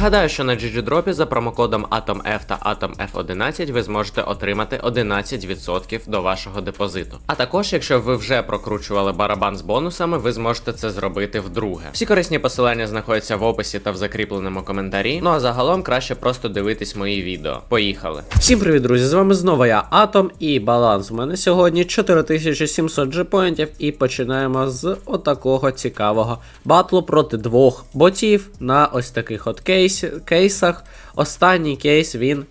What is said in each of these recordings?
Нагадаю, що на GGDrop за промокодом AtomF та AtomF11 ви зможете отримати 11% до вашого депозиту. А також, якщо ви вже прокручували барабан з бонусами, ви зможете це зробити вдруге. Всі корисні посилання знаходяться в описі та в закріпленому коментарі. Ну а загалом краще просто дивитись мої відео. Поїхали! Всім привіт, друзі! З вами знову я Атом і баланс. У мене сьогодні 4700 джепоінтів і починаємо з отакого цікавого батлу проти двох ботів на ось таких от кейс, кейсах. Останній кейс він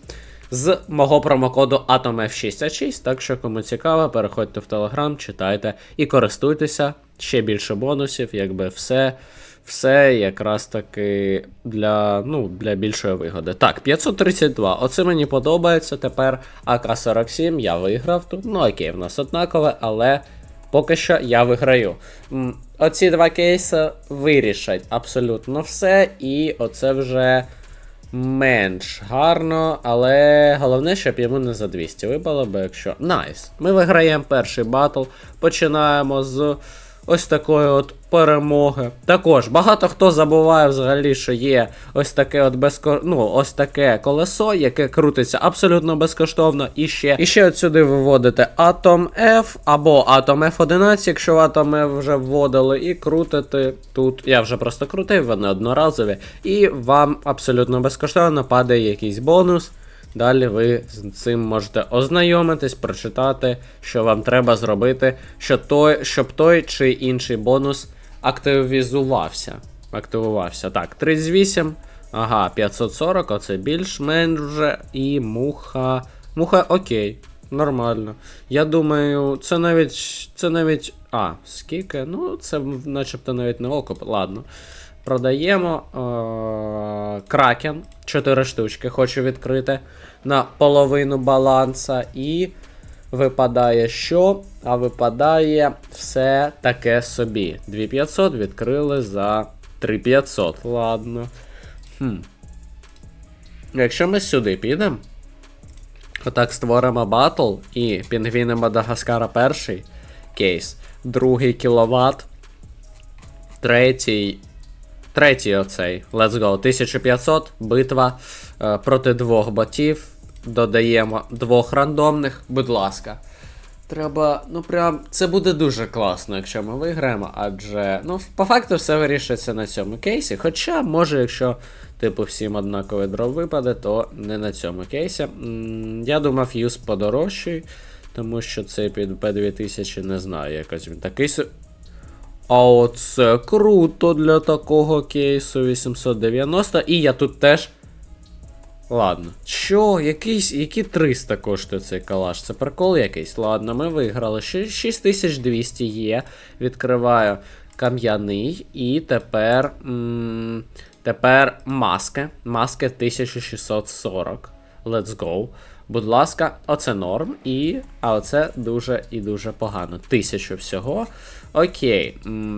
з мого промокоду AtomF66. Так що, кому цікаво, переходьте в Telegram, читайте і користуйтеся. Ще більше бонусів, якби все. Все якраз таки для ну, для більшої вигоди. Так, 532. Оце мені подобається. Тепер АК-47 я виграв тут. Ну окей, в нас однакове, але поки що я виграю. Оці два кейси вирішать абсолютно все, і оце вже менш гарно, але головне, щоб йому не за 200 випало, бо якщо. Найс. Ми виграємо перший батл. Починаємо з ось такої от перемоги. Також багато хто забуває взагалі, що є ось таке от безко... ну, ось таке колесо, яке крутиться абсолютно безкоштовно. І ще і ще от сюди ви вводите Atom F або Atom F11, якщо Atom F вже вводили, і крутите тут. Я вже просто крутив, вони одноразові, і вам абсолютно безкоштовно падає якийсь бонус. Далі ви з цим можете ознайомитись, прочитати, що вам треба зробити, що той, щоб той чи інший бонус активізувався. Активувався. Так, 38. Ага, 540, оце більш-менш. І муха. Муха окей. Нормально. Я думаю, це навіть. Це навіть. А, скільки? Ну, це начебто навіть не окоп. Ладно. Продаємо е- кракен. 4 штучки хочу відкрити на половину баланса. І випадає що? А випадає все таке собі. 2500 відкрили за 3500. Ладно. Хм. Якщо ми сюди підемо. Отак створимо батл і пінгвіни Мадагаскара перший кейс, другий кіловат, третій. Третій оцей. Let's go. 1500, битва е, проти двох ботів. Додаємо двох рандомних, будь ласка. Треба, ну прям, це буде дуже класно, якщо ми виграємо, адже, ну, по факту все вирішиться на цьому кейсі. Хоча, може, якщо, типу, всім однаковий дров випаде, то не на цьому кейсі. М, Я думав, юз подорожчий, тому що цей під P2000 не знаю, якось він такий. А оце круто для такого кейсу 890. І я тут теж. Ладно. Що? Якийсь, які 300 коштує цей калаш? Це прикол якийсь. Ладно, ми виграли. 6200 є. Відкриваю кам'яний. І тепер. М тепер маски. Маски 1640. Let's go. Будь ласка, оце норм. І. А оце дуже і дуже погано. Тисячу всього. Окей,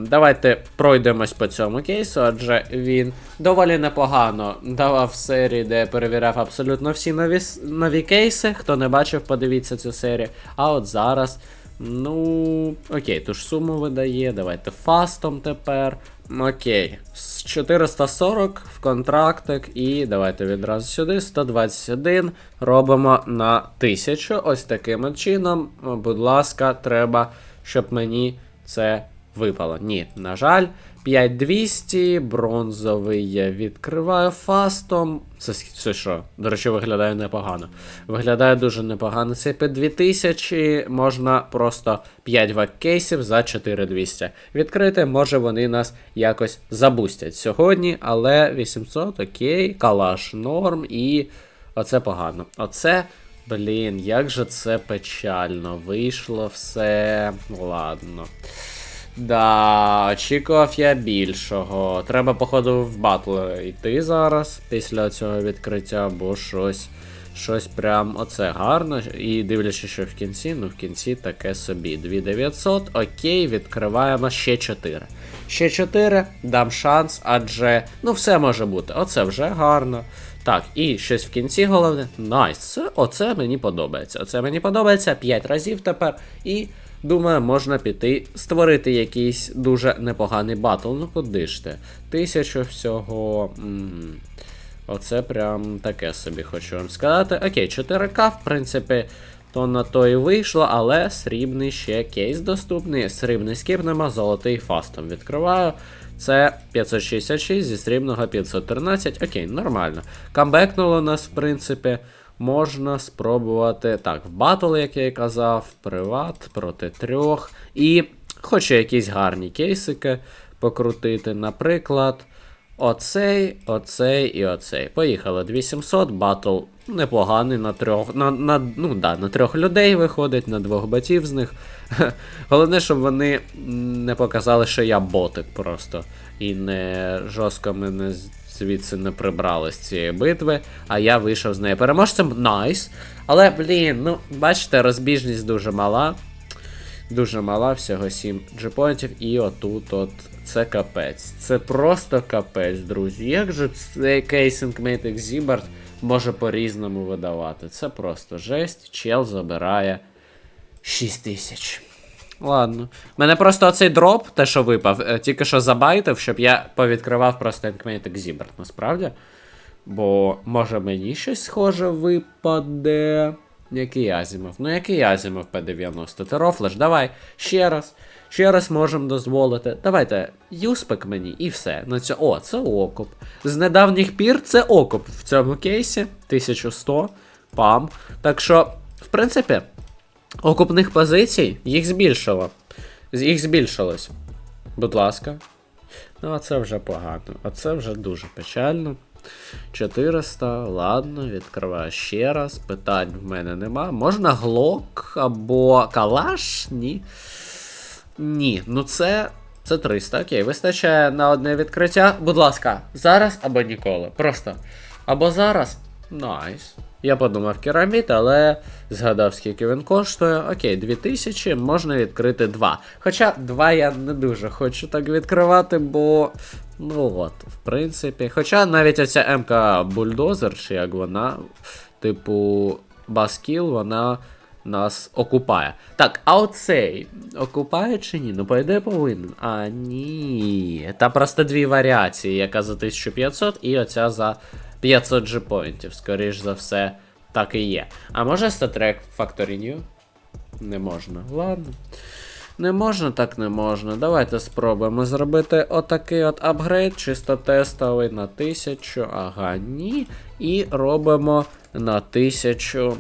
давайте пройдемось по цьому кейсу, адже він доволі непогано давав серії, де перевіряв абсолютно всі нові, нові кейси. Хто не бачив, подивіться цю серію. А от зараз. Ну, окей, ту ж суму видає. Давайте фастом тепер. Окей. З 440 в контрактик. І давайте відразу сюди. 121. Робимо на 1000. Ось таким чином. Будь ласка, треба, щоб мені це випало. Ні, на жаль. 5200, бронзовий я відкриваю фастом. Це, це що? До речі, виглядає непогано. Виглядає дуже непогано. Це під 2000 можна просто 5 ваккейсів за 4200 відкрити. Може вони нас якось забустять сьогодні, але 800, окей, калаш норм і оце погано. Оце. Блін, як же це печально. Вийшло все. Ладно. Да, очікував я більшого. Треба, походу, в батл йти зараз після цього відкриття, бо щось. Щось прям оце гарно. І дивлячись, що в кінці, ну в кінці таке собі. 2900, окей, відкриваємо ще 4. Ще 4, дам шанс, адже ну все може бути. Оце вже гарно. Так, і щось в кінці головне. Найс, це, оце мені подобається. Оце мені подобається 5 разів тепер. І думаю, можна піти створити якийсь дуже непоганий батл. Ну куди ж ти? Тисячу всього. м Оце прям таке собі хочу вам сказати. Окей, 4К, в принципі, то на то і вийшло, але срібний ще кейс доступний. Срібний скіпнемо, золотий фастом відкриваю. Це 566 зі срібного 513. Окей, нормально. Камбекнуло нас, в принципі. Можна спробувати. Так, в батл, як я і казав, приват проти трьох. І хочу якісь гарні кейсики покрутити. Наприклад, оцей, оцей і оцей. Поїхали. 2700, батл непоганий на трьох. На, на, ну, да, на трьох людей виходить, на двох батів з них. Головне, щоб вони не показали, що я ботик просто. І не жорстко мене звідси не прибрали з цієї битви, а я вийшов з неї переможцем. Найс. Але, блін, ну, бачите, розбіжність дуже мала. Дуже мала, всього 7 джипоінтів, і отут от це капець. Це просто капець, друзі. Як же цей кейсинг Matic Zibart може по-різному видавати? Це просто жесть. Чел забирає 6 тисяч. Ладно. Мене просто оцей дроп, те, що випав, е, тільки що забайтив, щоб я повідкривав просто Matic Zibart, насправді. Бо може мені щось схоже випаде. Який Азімов? Ну який Азімов P90? Ти рофлеш, давай. Ще раз. Ще раз можемо дозволити. Давайте, юспек мені і все. На цьо... О, це окуп. З недавніх пір це окуп в цьому кейсі. 1100. Пам. Так що, в принципі, окупних позицій їх збільшило. Їх збільшилось. Будь ласка. Ну, а це вже погано. А це вже дуже печально. 400, ладно, відкриваю ще раз. Питань в мене нема. Можна глок або калаш? Ні. Ні, ну це. Це 300, окей, вистачає на одне відкриття. Будь ласка, зараз або ніколи. Просто. Або зараз. Найс. Я подумав кераміт, але згадав, скільки він коштує. Окей, 2000, можна відкрити 2. Хоча 2 я не дуже хочу так відкривати, бо. Ну от, в принципі. Хоча навіть оця МК Бульдозер, чи як вона, типу, Баскіл, вона нас окупає. Так, а оцей окупає чи ні? Ну, по ідеї повинен. А, ні. Там просто дві варіації, яка за 1500 і оця за 500 джипоінтів. Скоріш за все, так і є. А може статрек Factory New? Не можна. Ладно. Не можна, так не можна. Давайте спробуємо зробити отакий от апгрейд, чисто тестовий на 1000. Ага, ні. І робимо на 1000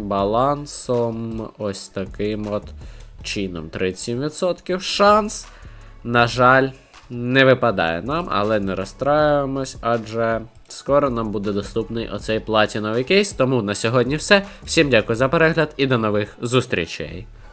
балансом ось таким от чином. 37% шанс. На жаль, не випадає нам, але не розстраюємось, адже скоро нам буде доступний оцей платіновий кейс. Тому на сьогодні все. Всім дякую за перегляд і до нових зустрічей.